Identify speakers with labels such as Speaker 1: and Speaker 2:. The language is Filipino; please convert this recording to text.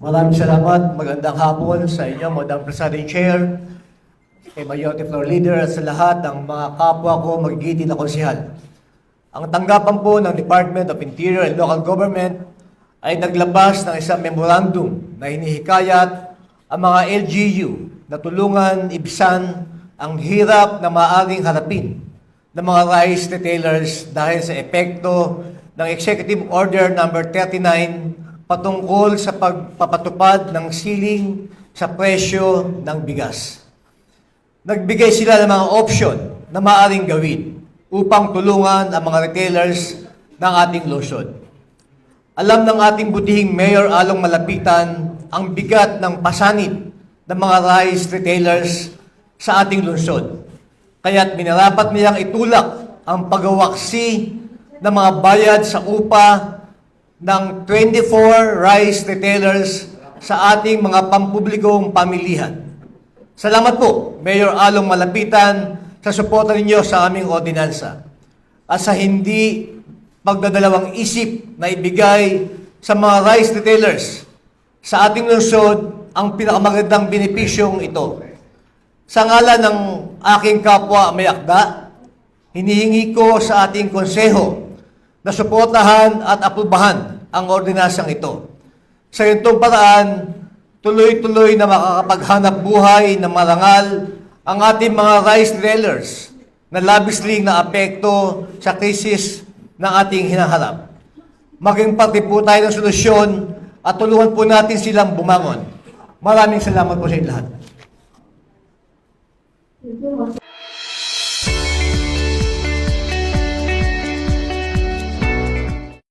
Speaker 1: Maraming salamat. Magandang hapon sa inyo, Madam Presiding Chair, kay Majority Floor Leader at sa lahat ng mga kapwa ko magigiti na konsihal. Ang tanggapan po ng Department of Interior and Local Government ay naglabas ng isang memorandum na hinihikayat ang mga LGU na tulungan ibsan ang hirap na maaaring harapin ng mga rice retailers dahil sa epekto ng Executive Order Number 39 patungkol sa pagpapatupad ng ceiling sa presyo ng bigas. Nagbigay sila ng mga option na maaaring gawin upang tulungan ang mga retailers ng ating lungsod. Alam ng ating butihing Mayor Along Malapitan ang bigat ng pasanib ng mga rice retailers sa ating lungsod. Kaya't minarapat niyang itulak ang pagawaksi ng mga bayad sa upa ng 24 rice retailers sa ating mga pampublikong pamilihan. Salamat po, Mayor Along Malapitan, sa suporta ninyo sa aming ordinansa at sa hindi pagdadalawang isip na ibigay sa mga rice retailers sa ating lungsod ang pinakamagandang benepisyong ito. Sa ngalan ng aking kapwa may akda, hinihingi ko sa ating konseho na suportahan at aprubahan ang ordinansang ito. Sa ganitong paraan, tuloy-tuloy na makakapaghanap buhay ng marangal ang ating mga rice dealers na labisling na apekto sa krisis ng ating hinaharap. Maging parte po tayo ng solusyon at tulungan po natin silang bumangon. Maraming salamat po sa inyo lahat.
Speaker 2: Thank you.